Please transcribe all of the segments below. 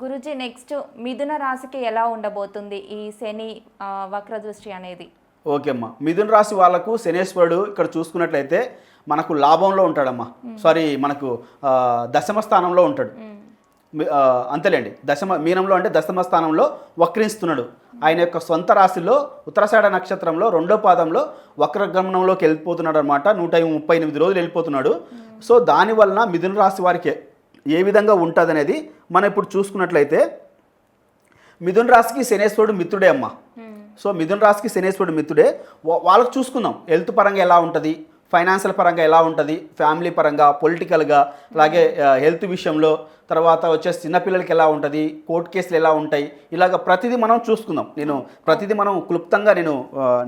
Guruji next మిథున రాశికి ఎలా ఉండబోతుంది ఈ శని వక్ర దృష్టి అనేది? ఓకే అమ్మా. మిథున రాశి వాళ్ళకు శనేశ్వరుడు ఇక్కడ చూసుకున్నట్లయితే మనకు లాభంలో ఉంటాడమ్మా. సారీ మనకు దశమ స్థానంలో ఉంటాడు. అంతేలేండి. దశమ మీనంలో అంటే దశమ స్థానంలో వక్రిస్తున్నాడు. ఆయన యొక్క సొంత రాశిలో ఉత్తరాషాఢ నక్షత్రంలో రెండో పాదంలో వక్రగమనంలోకి వెళ్ళిపోతున్నాడు అనమాట నూట ముప్పై ఎనిమిది రోజులు వెళ్ళిపోతున్నాడు. సో దానివలన మిథున రాశి వారికి ఏ విధంగా ఉంటుంది అనేది మనం ఇప్పుడు చూసుకున్నట్లయితే మిథున రాశికి శనేశ్వరుడు మిత్రుడే అమ్మ. సో మిథున రాశికి శనేశ్వరుడు మిత్రుడే. వాళ్ళకి చూసుకుందాం. హెల్త్ పరంగా ఎలా ఉంటుంది? ఫైనాన్షియల్ పరంగా ఎలా ఉంటుంది? ఫ్యామిలీ పరంగా పొలిటికల్గా అలాగే హెల్త్ విషయంలో తర్వాత వచ్చేసి చిన్నపిల్లలకి ఎలా ఉంటుంది? కోర్టు కేసులు ఎలా ఉంటాయి? ఇలాగ ప్రతిదీ మనం చూసుకుందాం. నేను ప్రతిదీ మనం క్లుప్తంగా నేను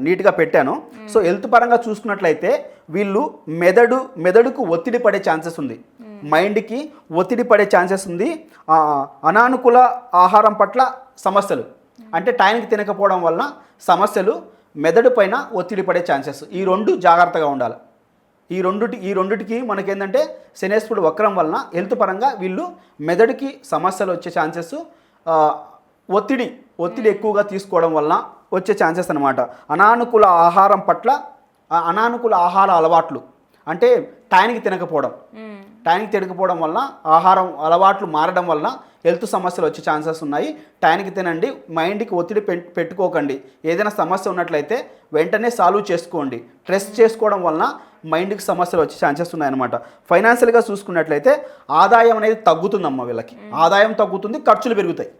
నీట్గా పెట్టాను. సో హెల్త్ పరంగా చూసుకున్నట్లయితే వీళ్ళు మెదడు మెదడుకు ఒత్తిడి పడే ఛాన్సెస్ ఉంది. మైండ్కి ఒత్తిడి పడే ఛాన్సెస్ ఉంది. అనానుకూల ఆహారం పట్ల సమస్యలు. అంటే టైంకి తినకపోవడం వలన సమస్యలు మెదడు పైన ఒత్తిడి పడే ఛాన్సెస్. ఈ రెండు జాగ్రత్తగా ఉండాలి. ఈ రెండుటి ఈ రెండుటికి మనకేంటంటే శనేశ్వరుడు వక్రం వలన హెల్త్ పరంగా వీళ్ళు మెదడుకి సమస్యలు వచ్చే ఛాన్సెస్ ఒత్తిడి ఒత్తిడి ఎక్కువగా తీసుకోవడం వలన వచ్చే ఛాన్సెస్ అనమాట అనానుకూల ఆహారం పట్ల అనానుకూల ఆహార అలవాట్లు. అంటే టైంకి తినకపోవడం. టైంకి తినకపోవడం వలన ఆహారం అలవాట్లు మారడం వలన హెల్త్ సమస్యలు వచ్చే ఛాన్సెస్ ఉన్నాయి. టైంకి తినండి మైండ్కి ఒత్తిడి పెట్- పెట్టుకోకండి. ఏదైనా సమస్య ఉన్నట్లయితే వెంటనే సాల్వ్ చేసుకోండి. స్ట్రెస్ చేసుకోవడం వలన మైండ్కి సమస్యలు వచ్చే ఛాన్సెస్ ఉన్నాయన్నమాట. ఫైనాన్షియల్గా చూసుకున్నట్లయితే ఆదాయం అనేది తగ్గుతుందమ్మా వీళ్ళకి. ఆదాయం తగ్గుతుంది ఖర్చులు పెరుగుతాయి.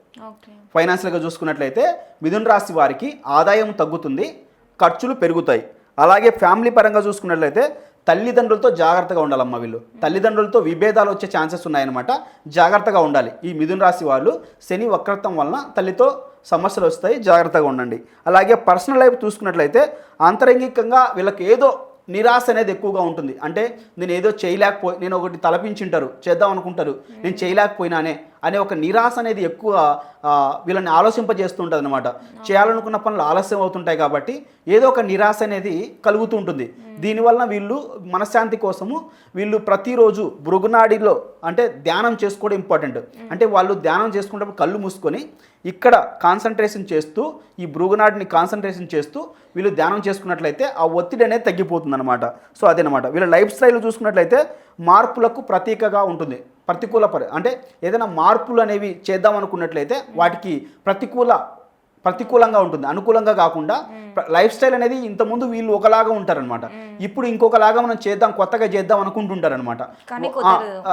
ఫైనాన్షియల్గా చూసుకున్నట్లయితే మిథున రాశి వారికి ఆదాయం తగ్గుతుంది ఖర్చులు పెరుగుతాయి. అలాగే ఫ్యామిలీ పరంగా చూసుకున్నట్లయితే తల్లిదండ్రులతో జాగ్రత్తగా ఉండాలమ్మా వీళ్ళు. తల్లిదండ్రులతో విభేదాలు వచ్చే ఛాన్సెస్ ఉన్నాయన్నమాట. జాగ్రత్తగా ఉండాలి. ఈ మిథున రాశి వాళ్ళు శని వక్రత్వం వలన తల్లితో సమస్యలు వస్తాయి. జాగ్రత్తగా ఉండండి. అలాగే పర్సనల్ లైఫ్ చూసుకున్నట్లయితే ఆంతరంగికంగా వీళ్ళకి ఏదో నిరాశ అనేది ఎక్కువగా ఉంటుంది. అంటే నేను ఏదో చేయలేకపోయి నేను ఒకటి తలపించింటారు చేద్దాం అనుకుంటారు. నేను చేయలేకపోయినానే అనే ఒక నిరాశ అనేది ఎక్కువ వీళ్ళని ఆలోచింపజేస్తుంటుంది అనమాట చేయాలనుకున్న పనులు ఆలస్యం అవుతుంటాయి కాబట్టి ఏదో ఒక నిరాశ అనేది కలుగుతూ ఉంటుంది. దీనివల్ల వీళ్ళు మనశ్శాంతి కోసము వీళ్ళు ప్రతిరోజు భృగునాడిలో అంటే ధ్యానం చేసుకోవడం ఇంపార్టెంట్. అంటే వాళ్ళు ధ్యానం చేసుకునేటప్పుడు కళ్ళు మూసుకొని ఇక్కడ కాన్సన్ట్రేషన్ చేస్తూ ఈ భృగునాడిని కాన్సన్ట్రేషన్ చేస్తూ వీళ్ళు ధ్యానం చేసుకున్నట్లయితే ఆ ఒత్తిడి అనేది తగ్గిపోతుంది అనమాట సో అదేనమాట. వీళ్ళ లైఫ్ స్టైల్ చూసుకున్నట్లయితే మార్పులకు ప్రతీకగా ఉంటుంది. ప్రతికూల పరి అంటే ఏదైనా మార్పులు అనేవి చేద్దాం అనుకున్నట్లయితే వాటికి ప్రతికూల ప్రతికూలంగా ఉంటుంది. అనుకూలంగా కాకుండా లైఫ్ స్టైల్ అనేది ఇంతకుముందు వీళ్ళు ఒకలాగా ఉంటారనమాట ఇప్పుడు ఇంకొకలాగా మనం చేద్దాం కొత్తగా చేద్దాం అనుకుంటుంటారనమాట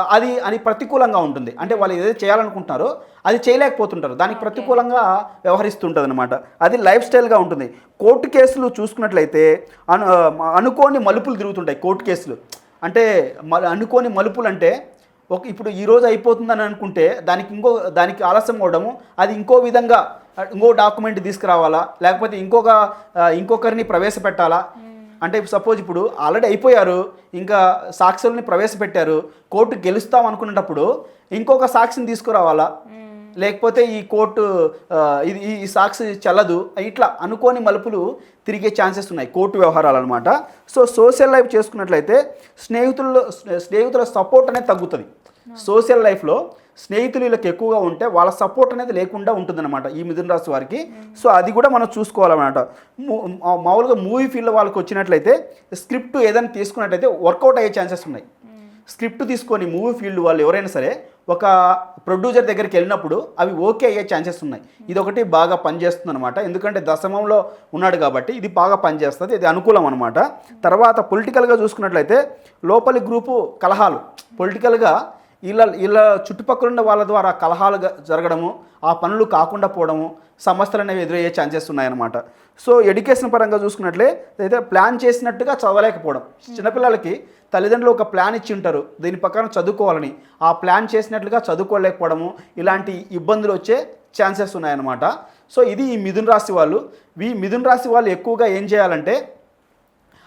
అది అది ప్రతికూలంగా ఉంటుంది. అంటే వాళ్ళు ఏదైతే చేయాలనుకుంటున్నారో అది చేయలేకపోతుంటారు. దానికి ప్రతికూలంగా వ్యవహరిస్తుంటుంది అనమాట అది లైఫ్ స్టైల్గా ఉంటుంది. కోర్టు కేసులు చూసుకున్నట్లయితే అను అనుకోని మలుపులు తిరుగుతుంటాయి కోర్టు కేసులు. అంటే మ- అనుకోని మలుపులు అంటే ఒక ఇప్పుడు ఈ రోజు అయిపోతుందని అనుకుంటే దానికి ఇంకో దానికి ఆలస్యం అవడము అది ఇంకో విధంగా ఇంకో డాక్యుమెంట్ తీసుకురావాలా? లేకపోతే ఇంకొక ఇంకొకరిని ప్రవేశపెట్టాలా? అంటే సపోజ్ ఇప్పుడు ఆల్రెడీ అయిపోయారు ఇంకా సాక్షుల్ని ప్రవేశపెట్టారు కోర్టు గెలుస్తాం అనుకునేటప్పుడు ఇంకొక సాక్షిని తీసుకురావాలా? లేకపోతే ఈ కోర్టు ఇది ఈ సాక్షి చెల్లదు. ఇట్లా అనుకోని మలుపులు తిరిగే ఛాన్సెస్ ఉన్నాయి కోర్టు వ్యవహారాలు అనమాట సో సోషల్ లైఫ్ చేసుకున్నట్లయితే స్నేహితుల్లో స్నేహితుల సపోర్ట్ అనేది తగ్గుతుంది. సోషల్ లైఫ్లో స్నేహితులు వీళ్ళకి ఎక్కువగా ఉంటే వాళ్ళ సపోర్ట్ అనేది లేకుండా ఉంటుందన్నమాట ఈ మిథున రాశి వారికి. సో అది కూడా మనం చూసుకోవాలన్నమాట. మామూలుగా మూవీ ఫీల్డ్ వాళ్ళకి వచ్చినట్లయితే స్క్రిప్ట్ ఏదైనా తీసుకున్నట్లయితే వర్కౌట్ అయ్యే ఛాన్సెస్ ఉన్నాయి. స్క్రిప్ట్ తీసుకొని మూవీ ఫీల్డ్ వాళ్ళు ఎవరైనా సరే ఒక ప్రొడ్యూసర్ దగ్గరికి వెళ్ళినప్పుడు అవి ఓకే అయ్యే ఛాన్సెస్ ఉన్నాయి. ఇది ఒకటి బాగా పనిచేస్తుంది అనమాట ఎందుకంటే దశమంలో ఉన్నాడు కాబట్టి ఇది బాగా పనిచేస్తుంది. ఇది అనుకూలం అనమాట తర్వాత పొలిటికల్గా చూసుకున్నట్లయితే లోపలి గ్రూపు కలహాలు పొలిటికల్గా వీళ్ళ వీళ్ళ చుట్టుపక్కల ఉన్న వాళ్ళ ద్వారా కలహాలు జరగడము ఆ పనులు కాకుండా పోవడము సమస్యలు అనేవి ఎదురయ్యే ఛాన్సెస్ ఉన్నాయన్నమాట. సో ఎడ్యుకేషన్ పరంగా చూసుకున్నట్లే అయితే ప్లాన్ చేసినట్టుగా చదవలేకపోవడం. చిన్నపిల్లలకి తల్లిదండ్రులు ఒక ప్లాన్ ఇచ్చి ఉంటారు దీని ప్రకారం చదువుకోవాలని. ఆ ప్లాన్ చేసినట్లుగా చదువుకోలేకపోవడము ఇలాంటి ఇబ్బందులు వచ్చే ఛాన్సెస్ ఉన్నాయన్నమాట. సో ఇది ఈ మిథున రాశి వాళ్ళు. ఈ మిథున రాశి వాళ్ళు ఎక్కువగా ఏం చేయాలంటే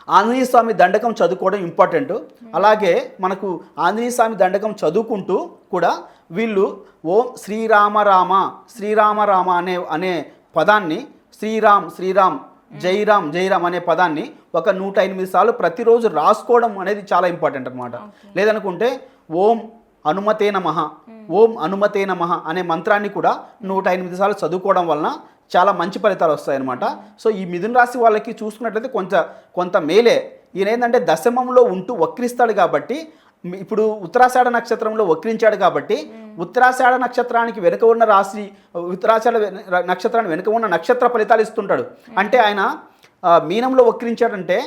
ఆంజనేయ స్వామి దండకం చదువుకోవడం ఇంపార్టెంట్. అలాగే మనకు ఆంజనేయ స్వామి దండకం చదువుకుంటూ కూడా వీళ్ళు ఓం శ్రీరామ రామ శ్రీరామ రామ అనే అనే పదాన్ని శ్రీరామ్ శ్రీరామ్ జైరామ్ జైరామ్ అనే పదాన్ని ఒక నూట ఎనిమిది సార్లు ప్రతిరోజు రాసుకోవడం అనేది చాలా ఇంపార్టెంట్ అనమాట లేదనుకుంటే ఓం అనుమతే నమః. ఓం అనుమతే నమః అనే మంత్రాన్ని కూడా నూట ఎనిమిది సార్లు చదువుకోవడం వలన చాలా మంచి ఫలితాలు వస్తాయన్నమాట. సో ఈ మిథున రాశి వాళ్ళకి చూసుకున్నట్లయితే కొంత కొంత మేలే. ఈయన ఏంటంటే దశమంలో ఉంటూ వక్రిస్తాడు కాబట్టి ఇప్పుడు ఉత్తరాషాఢ నక్షత్రంలో వక్రించాడు కాబట్టి ఉత్తరాషాఢ నక్షత్రానికి వెనుక ఉన్న రాశి ఉత్తరాషాఢ నక్షత్రానికి వెనుక ఉన్న నక్షత్ర ఫలితాలు ఇస్తుంటాడు. అంటే ఆయన మీనంలో వక్రించాడంటే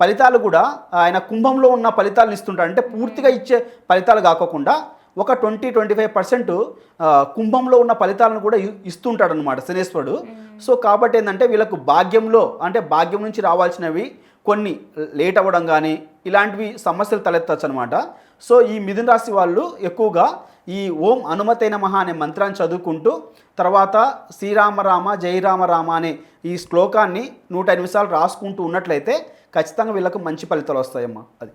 ఫలితాలు కూడా ఆయన కుంభంలో ఉన్న ఫలితాలను ఇస్తుంటాడు. అంటే పూర్తిగా ఇచ్చే ఫలితాలు కాకోకుండా ఒక ట్వంటీ ట్వంటీ ఫైవ్ పర్సెంట్ కుంభంలో ఉన్న ఫలితాలను కూడా ఇస్తుంటాడు అనమాట శనేశ్వరుడు. సో కాబట్టి ఏంటంటే వీళ్ళకు భాగ్యంలో అంటే భాగ్యం నుంచి రావాల్సినవి కొన్ని లేట్ అవ్వడం కానీ ఇలాంటివి సమస్యలు తలెత్తచ్చు అనమాట సో ఈ మిథున రాశి వాళ్ళు ఎక్కువగా ఈ ఓం అనుమతైన మహా అనే మంత్రాన్ని చదువుకుంటూ తర్వాత శ్రీరామ రామ జై రామ రామ అనే ఈ శ్లోకాన్ని నూట సార్లు రాసుకుంటూ ఉన్నట్లయితే ఖచ్చితంగా వీళ్ళకు మంచి ఫలితాలు వస్తాయమ్మా. అది.